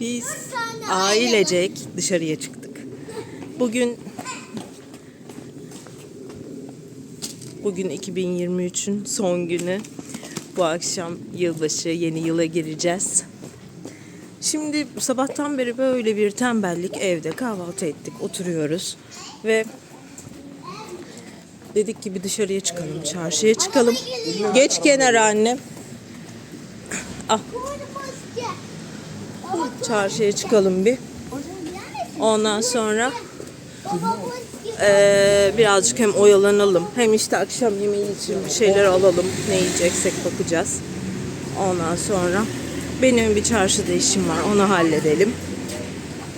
Biz ailecek dışarıya çıktık. Bugün bugün 2023'ün son günü. Bu akşam yılbaşı, yeni yıla gireceğiz. Şimdi sabahtan beri böyle bir tembellik evde kahvaltı ettik, oturuyoruz ve dedik ki bir dışarıya çıkalım, çarşıya çıkalım. Geç kenara anne. Çarşıya çıkalım bir. Ondan sonra eee, birazcık hem oyalanalım hem işte akşam yemeği için bir şeyler alalım. Ne yiyeceksek bakacağız. Ondan sonra benim bir çarşıda işim var onu halledelim.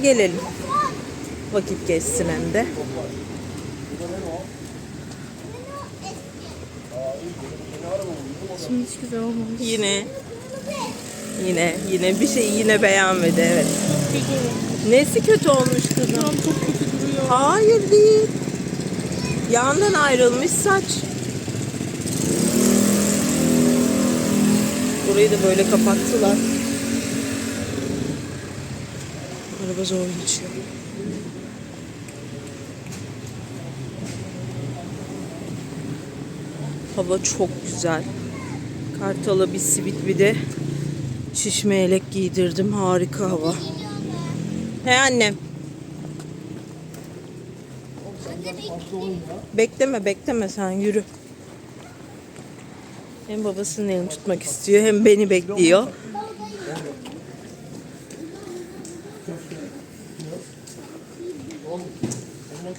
Gelelim. Vakit geçsin hem de. Şimdi hiç güzel olmamış. Yine yine yine bir şey yine beğenmedi evet. Nesi kötü olmuş kızım? Çok kötü duruyor. Hayır değil. Yandan ayrılmış saç. Burayı da böyle kapattılar. Araba zor geçiyor. Hava çok güzel. Kartal'a bir sivit bir de şişme yelek giydirdim. Harika hava. He annem. Bekleme bekleme sen yürü. Hem babasının elini tutmak istiyor hem beni bekliyor.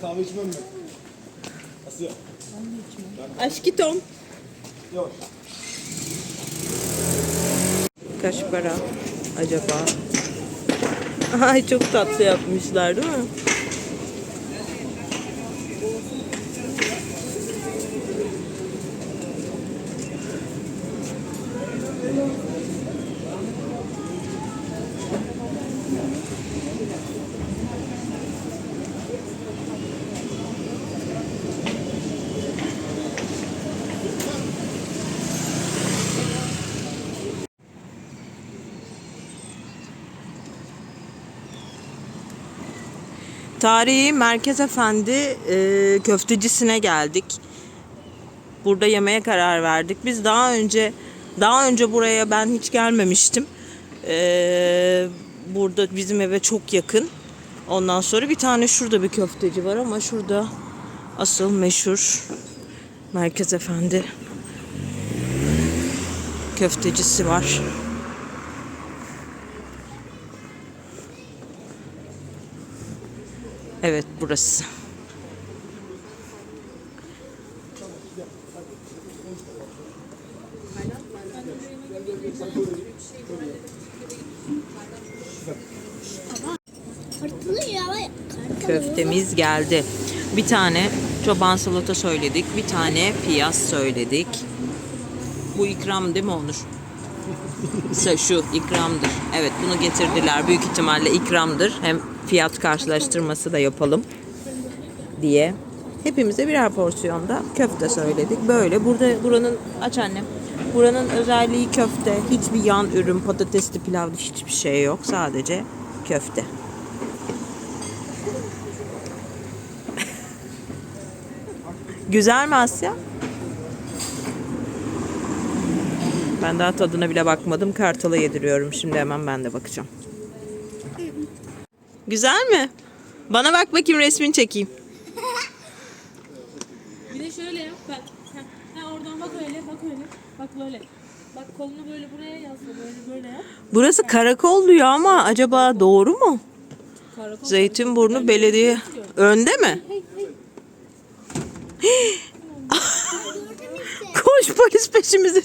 Kahve içmem mi? Asya. Aşkitom. Yok. Kaç para acaba? Ay çok tatlı yapmışlar değil mi? Tarihi Merkez Efendi e, köftecisine geldik. Burada yemeye karar verdik. Biz daha önce daha önce buraya ben hiç gelmemiştim. E, burada bizim eve çok yakın. Ondan sonra bir tane şurada bir köfteci var ama şurada asıl meşhur Merkez Efendi köftecisi var. Evet burası. Köftemiz geldi. Bir tane çoban salata söyledik. Bir tane piyaz söyledik. Bu ikram değil mi Onur? Şu ikramdır. Evet bunu getirdiler. Büyük ihtimalle ikramdır. Hem fiyat karşılaştırması da yapalım diye. Hepimize birer porsiyonda köfte söyledik. Böyle burada buranın aç annem. Buranın özelliği köfte. Hiçbir yan ürün, patatesli pilav hiçbir şey yok. Sadece köfte. Güzel mi Asya? Ben daha tadına bile bakmadım. Kartala yediriyorum. Şimdi hemen ben de bakacağım. Güzel mi? Bana bak bakayım resmini çekeyim. Bir de şöyle yap bak. Ha, oradan bak öyle bak öyle. Bak böyle. Bak kolunu böyle buraya yasla böyle böyle yap. Burası karakol diyor ama acaba doğru mu? Karakol. Zeytinburnu Belediye önde mi? Koş polis peşimize.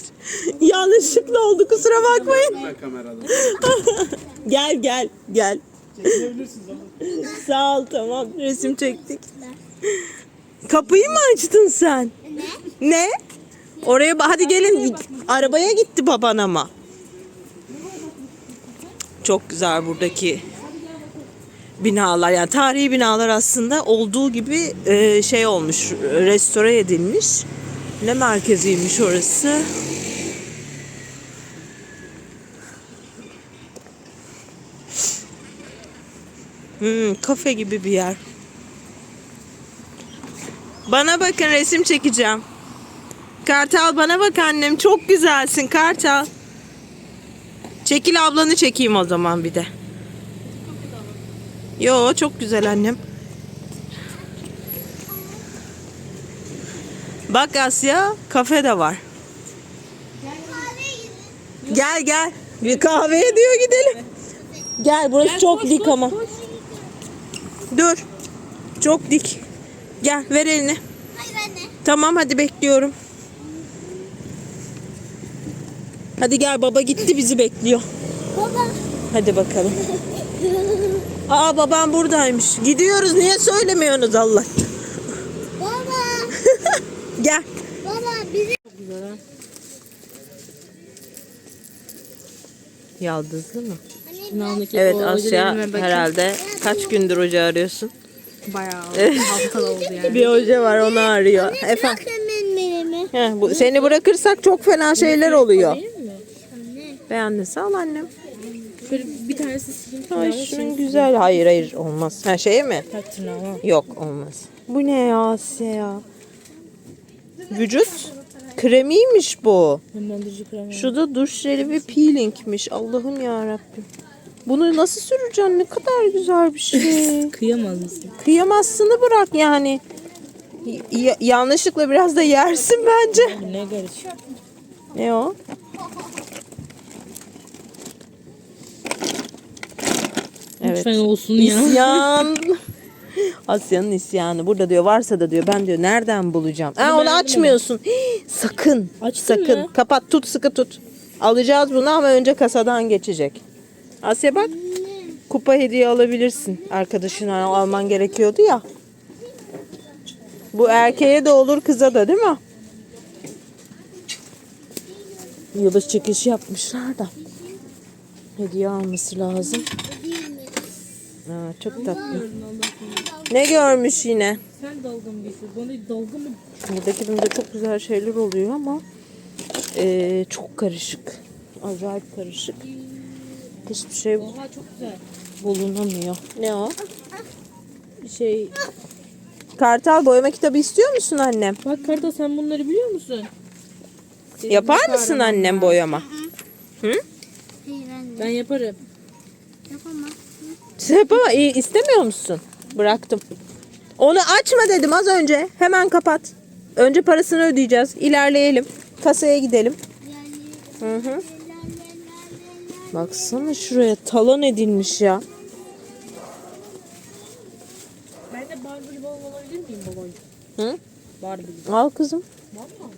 Yanlışlıkla oldu kusura bakmayın. Gel gel gel. Çekilebilirsiniz ama. Sağ ol tamam resim çektik. Kapıyı mı açtın sen? Ne? Ne? Oraya ba- hadi gelin arabaya gitti baban ama. Çok güzel buradaki binalar yani tarihi binalar aslında olduğu gibi e, şey olmuş restore edilmiş. Ne merkeziymiş orası? Hmm, kafe gibi bir yer. Bana bakın resim çekeceğim. Kartal bana bak annem çok güzelsin Kartal. Çekil ablanı çekeyim o zaman bir de. Yo çok güzel annem. Bak Asya kafe de var. Gel gel. Bir kahveye diyor gidelim. Gel burası çok dik ama. Dur. Çok dik. Gel ver elini. Hayır anne. Tamam hadi bekliyorum. Hadi gel baba gitti bizi bekliyor. Baba. Hadi bakalım. Aa babam buradaymış. Gidiyoruz niye söylemiyorsunuz Allah? Baba. Gel. Baba bizi. Yaldızlı mı? Sınavdaki Evet Asya herhalde kaç gündür hoca arıyorsun? Bayağı haftalı oldu yani. Bir hoca var onu arıyor. Efendim. Heh, bu, seni bırakırsak çok fena şeyler oluyor. Beğendiyse al annem. Şöyle bir tanesi sileyim. Ay şunun güzel. Hayır hayır olmaz. Ha şeye mi? Tak tırnağıma. Yok olmaz. Bu ne ya Asya ya? Vücut kremiymiş bu. Şu da duş jeli ve peelingmiş. Allah'ım ya Rabbim. Bunu nasıl süreceksin? Ne kadar güzel bir şey. Kıyamaz mısın? Kıyamazsını bırak yani. Y- yanlışlıkla biraz da yersin bence. Ne garip. Ne o? Evet. Lütfen olsun ya. İsyan. Asya'nın isyanı. Burada diyor varsa da diyor ben diyor nereden bulacağım? Ha, onu beğendin mi? açmıyorsun. Sakın. Açtın sakın. mı? Kapat tut sıkı tut. Alacağız bunu ama önce kasadan geçecek. Asya bak. Kupa hediye alabilirsin. Arkadaşına alman gerekiyordu ya. Bu erkeğe de olur kıza da değil mi? Yıldız çekişi yapmışlar da. Hediye alması lazım. Aa, çok tatlı. Ne görmüş yine? Sen mı geçiyorsun? Bana dalga mı? Buradaki filmde çok güzel şeyler oluyor ama eee, çok karışık. Acayip karışık. Hiçbir şey Oha çok güzel. bulunamıyor. Ne o? Bir şey. Kartal boyama kitabı istiyor musun annem? Bak Karda sen bunları biliyor musun? Senin Yapar mısın kahraman annem boyama? Hayır anne. Ben yaparım. Yapamam. Sebep ama iyi istemiyor musun? Bıraktım. Onu açma dedim az önce. Hemen kapat. Önce parasını ödeyeceğiz. İlerleyelim. Kasaya gidelim. Hı hı. Baksana şuraya talan edilmiş ya. Ben de Barbie balon alabilir miyim babacığım? Hı? Barbie. Al kızım. Valla.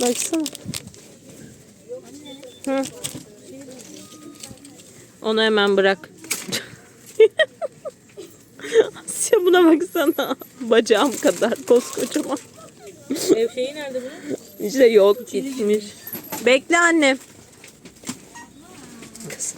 Baksana. Hı. Onu hemen bırak. Asya buna baksana. Bacağım kadar koskocaman. Ev şeyi nerede bunun? İşte yok gitmiş. Bekle annem. Kız.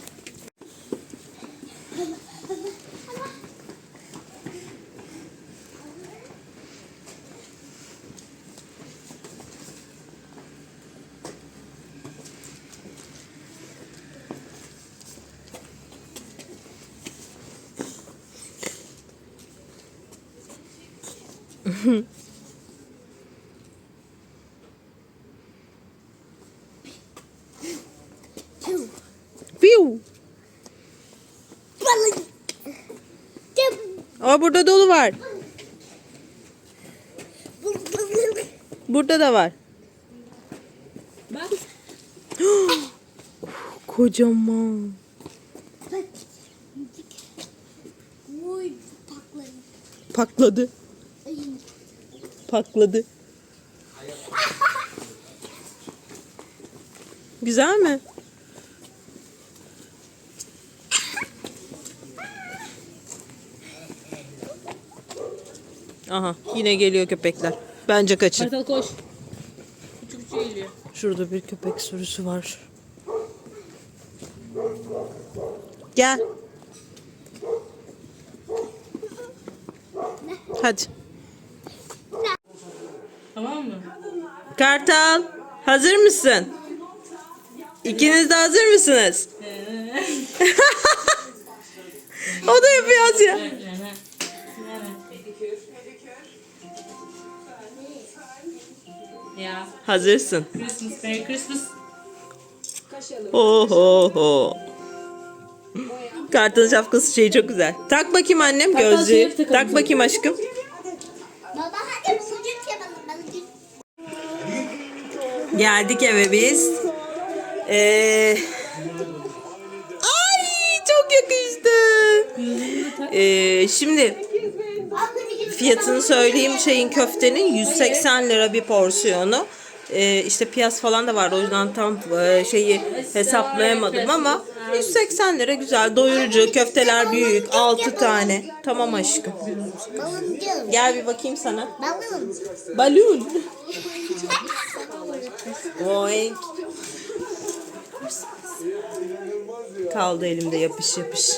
Aa burada dolu var. Burada da var. Bak. Kocaman. Pakladı. Pakladı. Güzel mi? Aha yine geliyor köpekler. Bence kaçın. Kartal koş. Küçük küçük geliyor. Şurada bir köpek sürüsü var. Gel. Hadi. Tamam mı? Kartal, hazır mısın? İkiniz de hazır mısınız? o da yapıyor Asya. Ya. Hazırsın. Christmas, Merry Christmas. Ho ho ho. Kartal şapkası şeyi çok güzel. Tak bakayım annem Kartal gözlüğü. takalım. Tak bakayım aşkım. Baba hadi yapalım. Balıcık. Geldik eve biz. Ee... Ay çok yakıştı. Ee, şimdi fiyatını söyleyeyim. Şeyin köftenin 180 lira bir porsiyonu. Ee, işte piyaz falan da vardı. O yüzden tam e, şeyi hesaplayamadım ama 180 lira güzel. Doyurucu köfteler büyük 6 tane. Tamam aşkım. Gel bir bakayım sana. Balon. Oink. kaldı elimde yapış yapış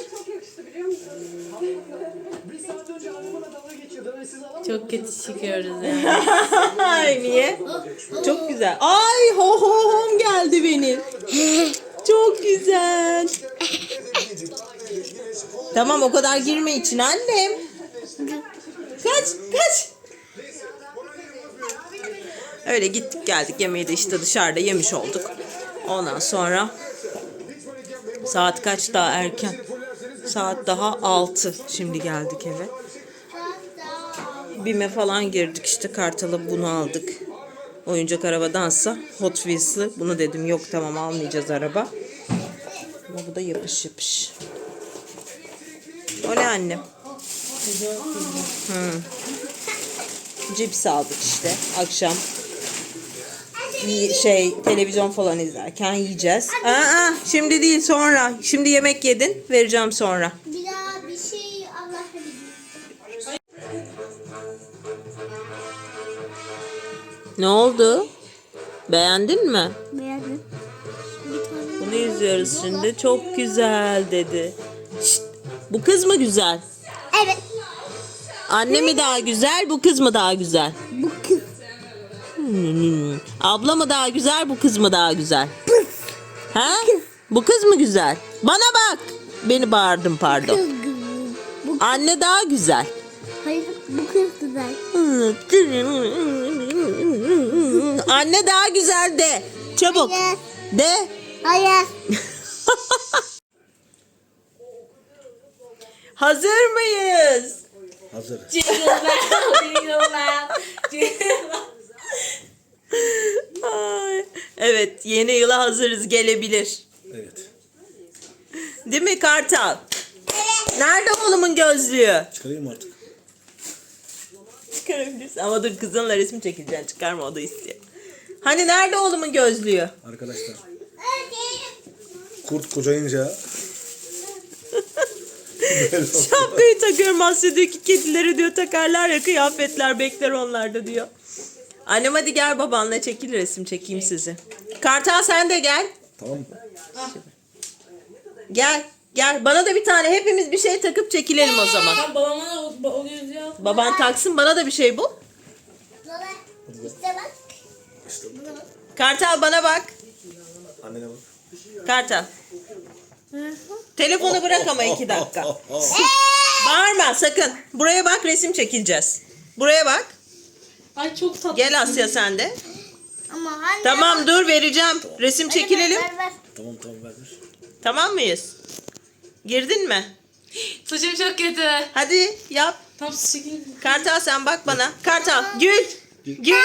Çok kötü çıkıyoruz ya. Ay niye? Çok güzel. Ay ho ho hom geldi benim. Çok güzel. Tamam o kadar girme için annem. Kaç kaç. Öyle gittik geldik yemeği de işte dışarıda yemiş olduk. Ondan sonra saat kaç daha erken. Saat daha 6. Şimdi geldik eve. Bime falan girdik işte Kartal'a bunu aldık. Oyuncak arabadansa Hot Wheels'lı. Bunu dedim yok tamam almayacağız araba. Ama bu da yapış yapış. Ne annem? Hı. Cips aldık işte akşam. Şey televizyon falan izlerken yiyeceğiz. Aa, şimdi değil sonra. Şimdi yemek yedin vereceğim sonra. Ne oldu? Beğendin mi? Beğendim. Bunu izliyoruz şimdi. Çok güzel dedi. Şşt, bu kız mı güzel? Evet. Anne mi daha güzel, bu kız mı daha güzel? Bu kız. Hmm. Abla mı daha güzel, bu kız mı daha güzel? Ha? Bu kız mı güzel? Bana bak. Beni bağırdım pardon. Kız kız. Bu, Anne daha güzel. hayır bu kız güzel. Anne daha güzel de. Çabuk. Hayır. De. Hayır. Hazır mıyız? Hazır. Jingle bell, jingle bell, jingle bell. Ay. Evet, yeni yıla hazırız. Gelebilir. Evet. Değil mi Kartal? Nerede oğlumun gözlüğü? Çıkarayım artık. Çıkarabilirsin. Ama dur kızınla resim çekeceksin. Çıkarma o da istiyor. Hani nerede oğlumun gözlüğü? Arkadaşlar. Kurt kocayınca. Şapkayı takıyorum Asya diyor ki kedileri diyor takarlar ya kıyafetler bekler onlarda diyor. Annem hadi gel babanla çekil resim çekeyim sizi. Kartal sen de gel. Tamam mı? Gel. Gel. Bana da bir tane hepimiz bir şey takıp çekilelim o zaman. Babama da o, o gözlüğü al. Baban taksın bana da bir şey bul. İşte Kartal bana bak. annene bak. Kartal. Telefonu bırak ama iki dakika. Bağırma sakın. Buraya bak resim çekileceğiz. Buraya bak. Ay çok tatlı. Gel Asya sen de. Ama anne. Tamam dur vereceğim. Resim çekilelim. Ver, ver. Tamam tamam vermiş. Tamam mıyız? Girdin mi? Saçım çok kötü. Hadi yap. Tam. Kartal sen bak bana. Kartal gül. Gül.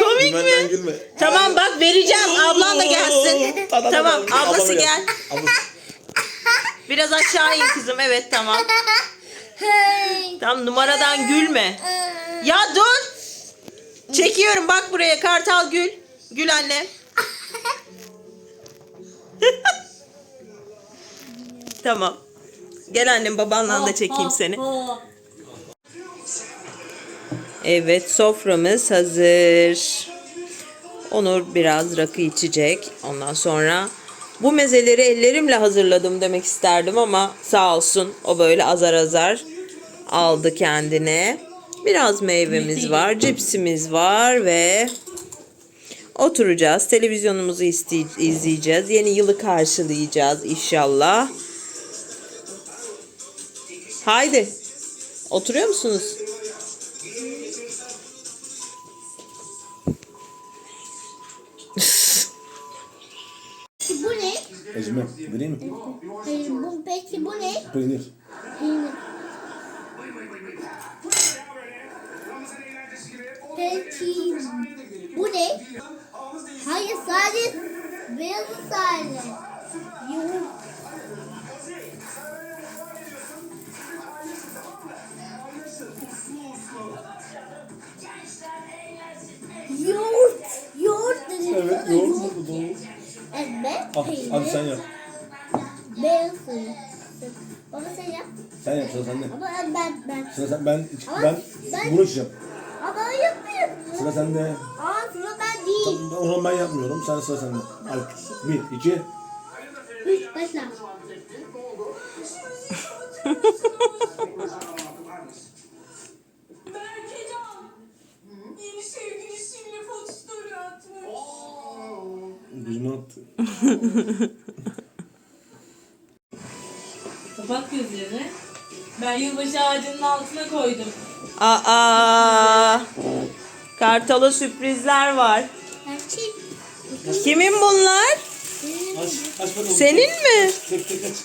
Komik Gülmenden mi? gülme. Tamam bak vereceğim. Ablan da gelsin. Tamam ablası gel. Ablası. Biraz aşağı in kızım. Evet tamam. Tamam numaradan gülme. Ya dur. Çekiyorum bak buraya Kartal gül. Gül anne. tamam. Gel annem babanla da çekeyim seni. Evet soframız hazır. Onur biraz rakı içecek. Ondan sonra bu mezeleri ellerimle hazırladım demek isterdim ama sağ olsun o böyle azar azar aldı kendine. Biraz meyvemiz var, cipsimiz var ve Oturacağız, televizyonumuzu izleyeceğiz. Yeni yılı karşılayacağız inşallah. Haydi. Oturuyor musunuz? Vereyim mi? Hayır, bu, peki bu ne? Peynir. Peynir. Peki bu ne? Hayır sadece beyaz sadece. Yoğurt. Yoğurt. Yoğurt dedim. Evet yoğurt. Evet. Hadi sen yap. Sıra sende. Ama ben ben. Sıra sen, ben, Ama ben ben- bunu içeceğim. Ama ben yapmıyorum. Sıra sende. Aa sıra ben değil. Ben- O zaman ben yapmıyorum. Sen sıra sende. Hadi. Bir, iki. Üç başla. Berkecan. Yeni sevgilisiyle foto story atmış. Gözüme attı. Kapat gözlerini. Ben yılbaşı ağacının altına koydum. Aa! Kartala sürprizler var. Kimin bunlar? Aç, aç bakalım. Senin mi? Tek tek aç.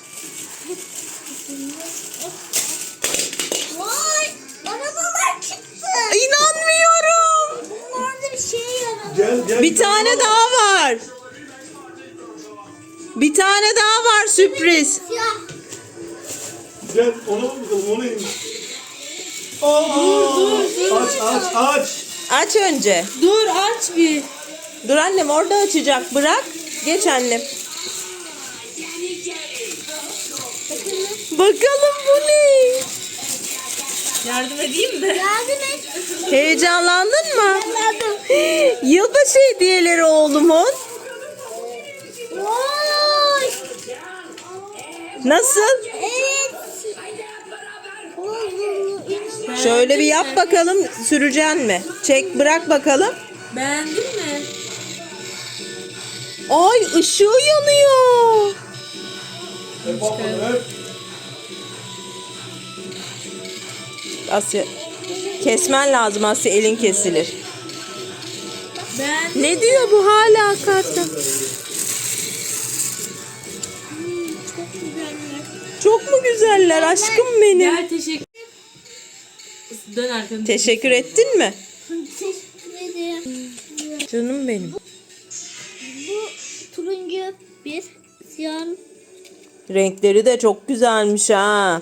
Vay! Bana balık çıktı. İnanmıyorum. Bunlarda bir şey yaradı. Gel gel. Bir tane daha var. Bir tane daha var sürpriz. Siyah. Gel ona bak bakalım o neymiş. Aa, aç aç aç. Aç önce. Dur aç bir. Dur annem orada açacak. Bırak. Geç annem. Bakalım bu ne? Yardım edeyim mi? Yardım et. Heyecanlandın mı? Yardım. Yılbaşı hediyeleri oğlumun. Vay! Nasıl? Evet. Şöyle bir yap bakalım. Süreceksin mi? Çek bırak bakalım. Beğendin mi? Ay ışığı yanıyor. Asya kesmen lazım Asya elin kesilir. Beğendin Ne diyor bu hala kartta? Çok güzeller. Çok mu güzeller aşkım benim? Gel teşekkür. Dön arkanı. Teşekkür ettin mi? Teşekkür ederim. Canım benim. Bu turuncu bir siyah Renkleri de çok güzelmiş ha.